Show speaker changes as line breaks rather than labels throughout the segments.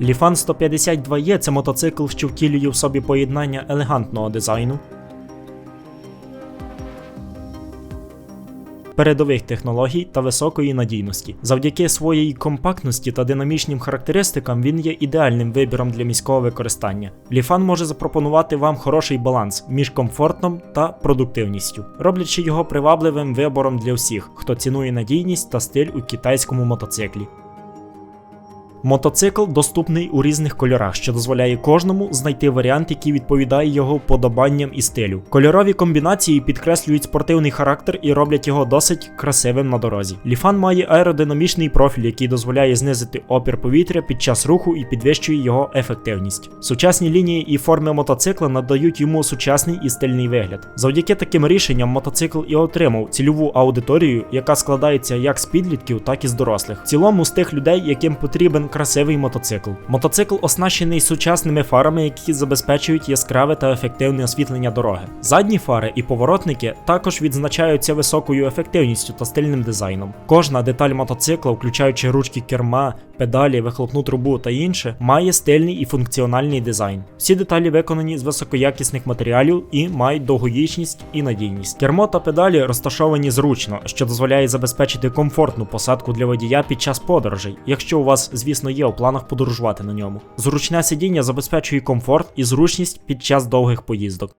Ліфан 152E це мотоцикл, що втілює в собі поєднання елегантного дизайну, передових технологій та високої надійності. Завдяки своїй компактності та динамічним характеристикам він є ідеальним вибіром для міського використання. Ліфан може запропонувати вам хороший баланс між комфортом та продуктивністю, роблячи його привабливим вибором для всіх, хто цінує надійність та стиль у китайському мотоциклі. Мотоцикл доступний у різних кольорах, що дозволяє кожному знайти варіант, який відповідає його вподобанням і стилю. Кольорові комбінації підкреслюють спортивний характер і роблять його досить красивим на дорозі. Ліфан має аеродинамічний профіль, який дозволяє знизити опір повітря під час руху і підвищує його ефективність. Сучасні лінії і форми мотоцикла надають йому сучасний і стильний вигляд. Завдяки таким рішенням мотоцикл і отримав цільову аудиторію, яка складається як з підлітків, так і з дорослих. В цілому з тих людей, яким потрібен красивий мотоцикл. Мотоцикл оснащений сучасними фарами, які забезпечують яскраве та ефективне освітлення дороги. Задні фари і поворотники також відзначаються високою ефективністю та стильним дизайном. Кожна деталь мотоцикла, включаючи ручки керма, педалі, вихлопну трубу та інше, має стильний і функціональний дизайн. Всі деталі виконані з високоякісних матеріалів і мають довговічність і надійність. Кермо та педалі розташовані зручно, що дозволяє забезпечити комфортну посадку для водія під час подорожей, якщо у вас, звісно, є у планах подорожувати на ньому. Зручне сидіння забезпечує комфорт і зручність під час довгих поїздок.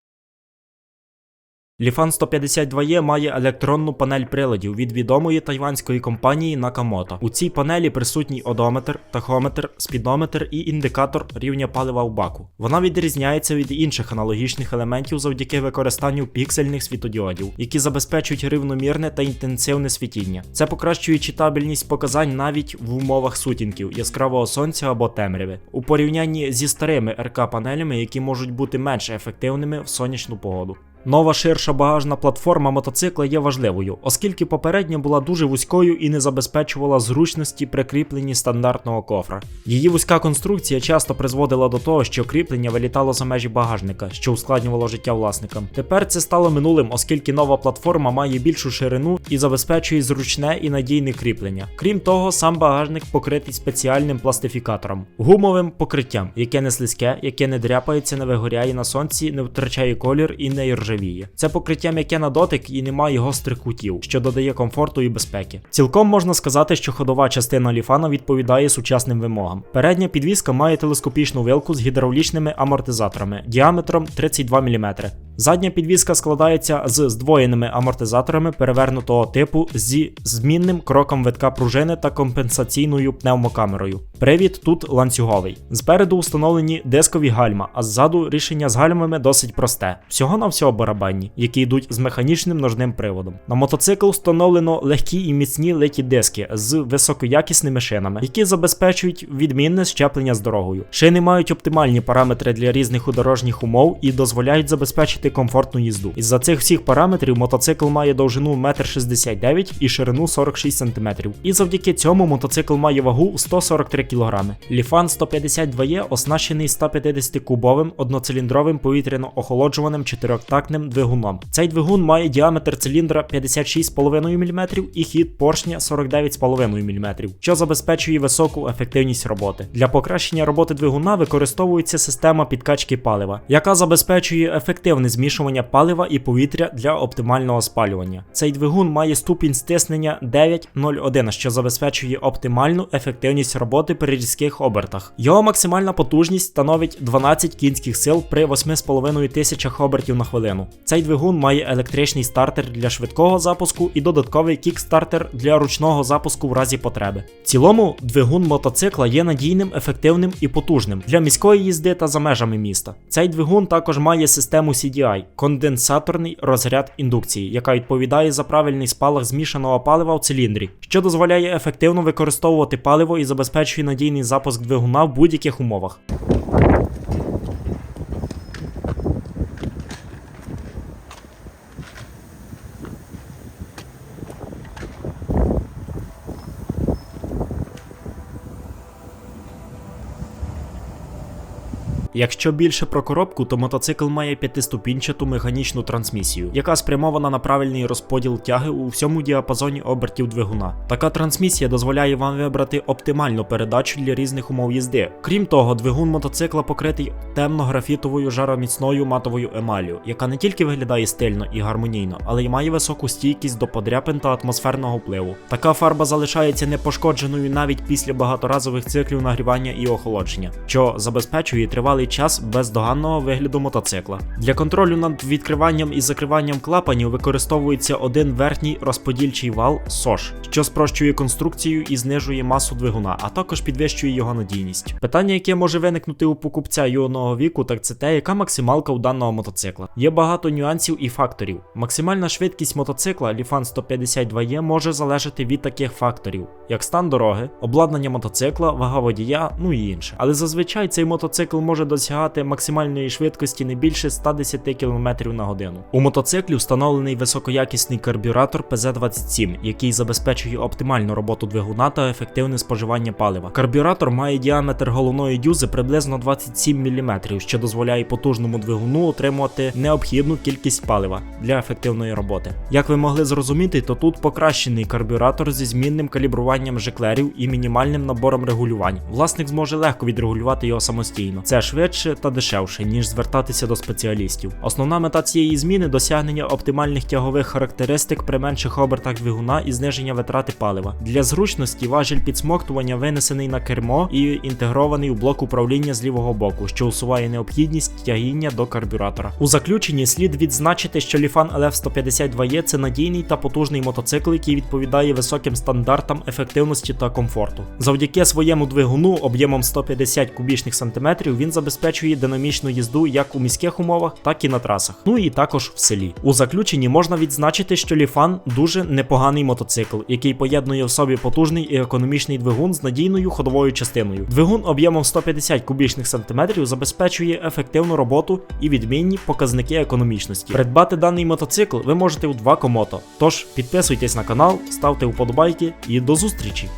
Ліфан 152E має електронну панель приладів від відомої тайванської компанії Nakamoto. У цій панелі присутній одометр, тахометр, спідометр і індикатор рівня палива в баку. Вона відрізняється від інших аналогічних елементів завдяки використанню піксельних світодіодів, які забезпечують рівномірне та інтенсивне світіння. Це покращує читабельність показань навіть в умовах сутінків, яскравого сонця або темряви, у порівнянні зі старими РК-панелями, які можуть бути менш ефективними в сонячну погоду. Нова ширша багажна платформа мотоцикла є важливою, оскільки попередня була дуже вузькою і не забезпечувала зручності при кріпленні стандартного кофра. Її вузька конструкція часто призводила до того, що кріплення вилітало за межі багажника, що ускладнювало життя власникам. Тепер це стало минулим, оскільки нова платформа має більшу ширину і забезпечує зручне і надійне кріплення. Крім того, сам багажник покритий спеціальним пластифікатором, гумовим покриттям, яке не слизьке, яке не дряпається, не вигоряє на сонці, не втрачає колір і не ржавіє. Це покриття м'яке на дотик і немає гострих кутів, що додає комфорту і безпеки. Цілком можна сказати, що ходова частина ліфана відповідає сучасним вимогам. Передня підвіска має телескопічну вилку з гідравлічними амортизаторами діаметром 32 мм. Задня підвіска складається з здвоєними амортизаторами перевернутого типу зі змінним кроком витка пружини та компенсаційною пневмокамерою. Привід тут ланцюговий. Спереду встановлені дискові гальма, а ззаду рішення з гальмами досить просте. Всього на всього барабанні, які йдуть з механічним ножним приводом. На мотоцикл встановлено легкі і міцні литі диски з високоякісними шинами, які забезпечують відмінне щеплення з дорогою. Шини мають оптимальні параметри для різних дорожніх умов і дозволяють забезпечити комфортну їзду. Із-за цих всіх параметрів мотоцикл має довжину 1,69 м і ширину 46 см. І завдяки цьому мотоцикл має вагу 143 кг. Ліфан 152E оснащений 150-кубовим одноциліндровим повітряно-охолоджуваним чотирьохтактним двигуном. Цей двигун має діаметр циліндра 56,5 мм і хід поршня 49,5 мм, що забезпечує високу ефективність роботи. Для покращення роботи двигуна використовується система підкачки палива, яка забезпечує ефективне змішування палива і повітря для оптимального спалювання. Цей двигун має ступінь стиснення 9,01, що забезпечує оптимальну ефективність роботи при різких обертах. Його максимальна потужність становить 12 кінських сил при 8,5 тисячах обертів на хвилину. Цей двигун має електричний стартер для швидкого запуску і додатковий кікстартер для ручного запуску в разі потреби. В цілому, двигун мотоцикла є надійним, ефективним і потужним для міської їзди та за межами міста. Цей двигун також має систему CDI конденсаторний розряд індукції, яка відповідає за правильний спалах змішаного палива в циліндрі, що дозволяє ефективно використовувати паливо і забезпечує надійний запуск двигуна в будь-яких умовах. Якщо більше про коробку, то мотоцикл має п'ятиступінчату механічну трансмісію, яка спрямована на правильний розподіл тяги у всьому діапазоні обертів двигуна. Така трансмісія дозволяє вам вибрати оптимальну передачу для різних умов їзди. Крім того, двигун мотоцикла покритий темно-графітовою жароміцною матовою емаллю, яка не тільки виглядає стильно і гармонійно, але й має високу стійкість до подряпин та атмосферного впливу. Така фарба залишається непошкодженою навіть після багаторазових циклів нагрівання і охолодження, що забезпечує тривалий час бездоганного вигляду мотоцикла. Для контролю над відкриванням і закриванням клапанів використовується один верхній розподільчий вал SOS, що спрощує конструкцію і знижує масу двигуна, а також підвищує його надійність. Питання, яке може виникнути у покупця юного віку, так це те, яка максималка у даного мотоцикла. Є багато нюансів і факторів. Максимальна швидкість мотоцикла Lifan 152E може залежати від таких факторів, як стан дороги, обладнання мотоцикла, вага водія, ну і інше. Але зазвичай цей мотоцикл може досягати максимальної швидкості не більше 110 км на годину. У мотоциклі встановлений високоякісний карбюратор PZ27, який забезпечує оптимальну роботу двигуна та ефективне споживання палива. Карбюратор має діаметр головної дюзи приблизно 27 мм, що дозволяє потужному двигуну отримувати необхідну кількість палива для ефективної роботи. Як ви могли зрозуміти, то тут покращений карбюратор зі змінним калібруванням жиклерів і мінімальним набором регулювань. Власник зможе легко відрегулювати його самостійно. Це швидше та дешевше, ніж звертатися до спеціалістів. Основна мета цієї зміни досягнення оптимальних тягових характеристик при менших обертах двигуна і зниження витрати палива. Для зручності важіль підсмоктування винесений на кермо і інтегрований у блок управління з лівого боку, що усуває необхідність тягіння до карбюратора. У заключенні слід відзначити, що Lifan LF152E це надійний та потужний мотоцикл, який відповідає високим стандартам ефективності та комфорту. Завдяки своєму двигуну об'ємом 150 кубічних сантиметрів він забезпечує динамічну їзду як у міських умовах, так і на трасах. Ну і також в селі. У заключенні можна відзначити, що Lifan дуже непоганий мотоцикл, який поєднує в собі потужний і економічний двигун з надійною ходовою частиною. Двигун об'ємом 150 кубічних сантиметрів забезпечує ефективну роботу і відмінні показники економічності. Придбати даний мотоцикл ви можете у 2 комото. Тож підписуйтесь на канал, ставте вподобайки і до зустрічі!